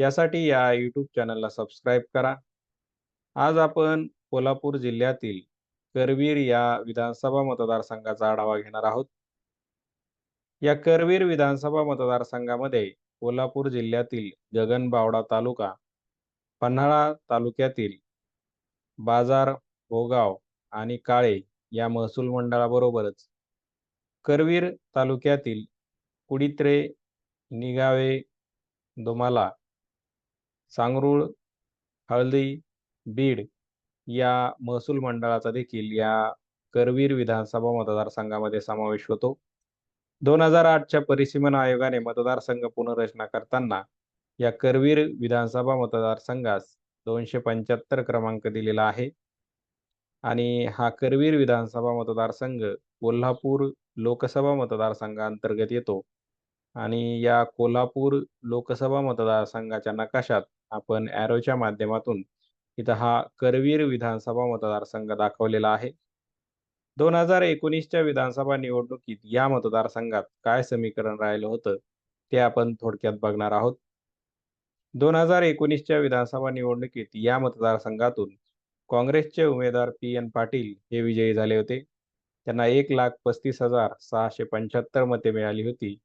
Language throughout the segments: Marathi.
यासाठी या यूट्यूब चॅनलला सबस्क्राईब करा. आज आपण कोल्हापूर जिल्ह्यातील करवीर या विधानसभा मतदारसंघाचा आढावा घेणार आहोत. या करवीर विधानसभा मतदारसंघामध्ये कोल्हापूर जिल्ह्यातील गगनबावडा तालुका पन्हाळा तालुक्यातील बाजार भोगाव आणि काळे या महसूल मंडळाबरोबरच करवीर तालुक्यातील कुडित्रे निगावे दोमाला सांगरूळ हळदी बीड या महसूल मंडळाचा देखील या करवीर विधानसभा मतदारसंघामध्ये समावेश होतो. दोन हजार आठच्या परिसीमन आयोगाने मतदारसंघ पुनर्रचना करताना या करवीर विधानसभा मतदारसंघास दोनशे पंच्याहत्तर क्रमांक दिलेला आहे. आणि हा करवीर विधानसभा मतदारसंघ कोल्हापूर लोकसभा मतदारसंघाअंतर्गत येतो. आणि या कोल्हापूर लोकसभा मतदारसंघाच्या नकाशात आपण ॲरोच्या माध्यमातून इथं हा करवीर विधानसभा मतदारसंघ दाखवलेला आहे. दोन हजार एकोणीसच्या विधानसभा निवडणुकीत या मतदारसंघात काय समीकरण राहिलं होतं ते आपण थोडक्यात बघणार आहोत. दोन हजार एकोणीसच्या विधानसभा निवडणुकीत या मतदारसंघातून काँग्रेसचे उमेदवार पी एन पाटील हे विजयी झाले होते. त्यांना एक लाख पस्तीस हजार सहाशे पंच्याहत्तर मते मिळाली होती.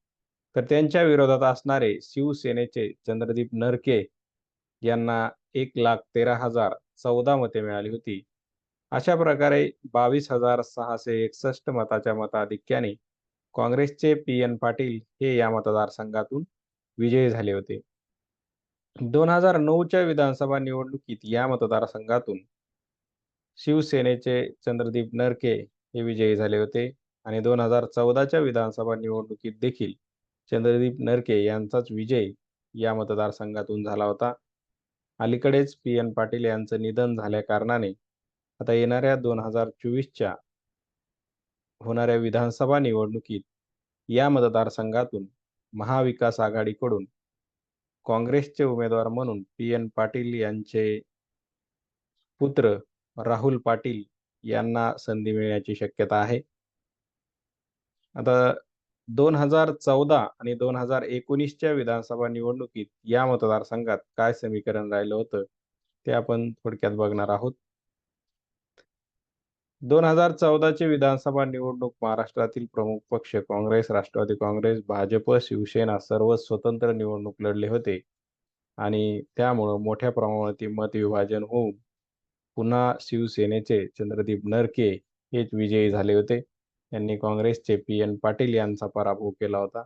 तर त्यांच्या विरोधात असणारे शिवसेनेचे चंद्रदीप नरके यांना एक लाख तेरा हजार चौदा मते मिळाली होती. अशा प्रकारे बावीस हजार सहाशे एकसष्ट मताच्या मताधिक्याने काँग्रेसचे पी एन पाटील हे या मतदारसंघातून विजयी झाले होते. दोन हजार नऊच्या विधानसभा निवडणुकीत या मतदारसंघातून शिवसेनेचे चंद्रदीप नरके हे विजयी झाले होते आणि दोन हजार चौदाच्या विधानसभा निवडणुकीत देखील चंद्रदीप नरके यांचाच विजय या मतदारसंघातून झाला होता. अलीकडेच पी. एन. पाटील यांचं निधन झाल्या कारणाने आता येणाऱ्या दोन हजार चोवीसच्या होणाऱ्या विधानसभा निवडणुकीत या मतदारसंघातून महाविकास आघाडीकडून काँग्रेसचे उमेदवार म्हणून पी. एन. पाटील यांचे पुत्र राहुल पाटील यांना संधी मिळण्याची शक्यता आहे. आता दोन हजार चौदा आणि दोन हजार एकोणीसच्या विधानसभा निवडणुकीत या मतदारसंघात काय समीकरण राहिलं होतं ते आपण थोडक्यात बघणार आहोत. दोन हजार चौदाची विधानसभा निवडणूक महाराष्ट्रातील प्रमुख पक्ष काँग्रेस राष्ट्रवादी काँग्रेस भाजप शिवसेना सर्व स्वतंत्र निवडणूक लढले होते आणि त्यामुळं मोठ्या प्रमाणात मतविभाजन होऊन पुन्हा शिवसेनेचे चंद्रदीप नरके हेच विजयी झाले होते. यांनी काँग्रेसचे पी एन पाटील यांचा पराभव केला होता.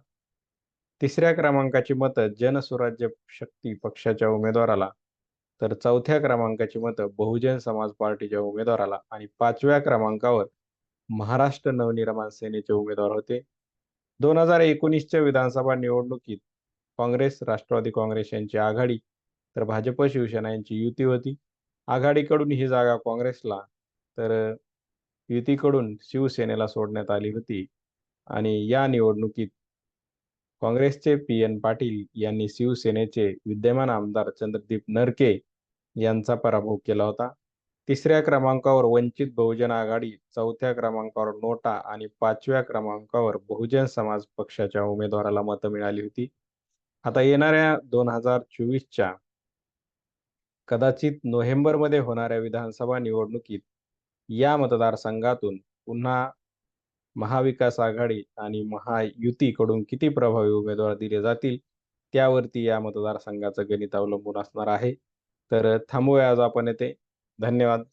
तिसऱ्या क्रमांकाची मतं जनसुराज्य शक्ती पक्षाच्या उमेदवाराला तर चौथ्या क्रमांकाची मतं बहुजन समाज पार्टीच्या उमेदवाराला आणि पाचव्या क्रमांकावर महाराष्ट्र नवनिर्माण सेनेचे उमेदवार होते. दोन हजार एकोणीसच्या विधानसभा निवडणुकीत काँग्रेस राष्ट्रवादी काँग्रेस यांची आघाडी तर भाजप शिवसेना यांची युती होती. आघाडीकडून ही जागा काँग्रेसला तर युतीकडून शिवसेनेला सोडण्यात आली होती. आणि या निवडणुकीत काँग्रेसचे पी एन पाटील यांनी शिवसेनेचे विद्यमान आमदार चंद्रदीप नरके यांचा पराभव केला होता. तिसऱ्या क्रमांकावर वंचित बहुजन आघाडी चौथ्या क्रमांकावर नोटा आणि पाचव्या क्रमांकावर बहुजन समाज पक्षाच्या उमेदवाराला मतं मिळाली होती. आता येणाऱ्या दोन हजार चोवीसच्या कदाचित नोव्हेंबरमध्ये होणाऱ्या विधानसभा निवडणुकीत या मतदारसंघातून पुन्हा महाविकास आघाडी आणि महायुतीकडून किती प्रभावी उमेदवार दिले जातील त्यावरती या मतदारसंघाचं गणित अवलंबून असणार आहे. तर थांबूया आज आपण येथे. धन्यवाद.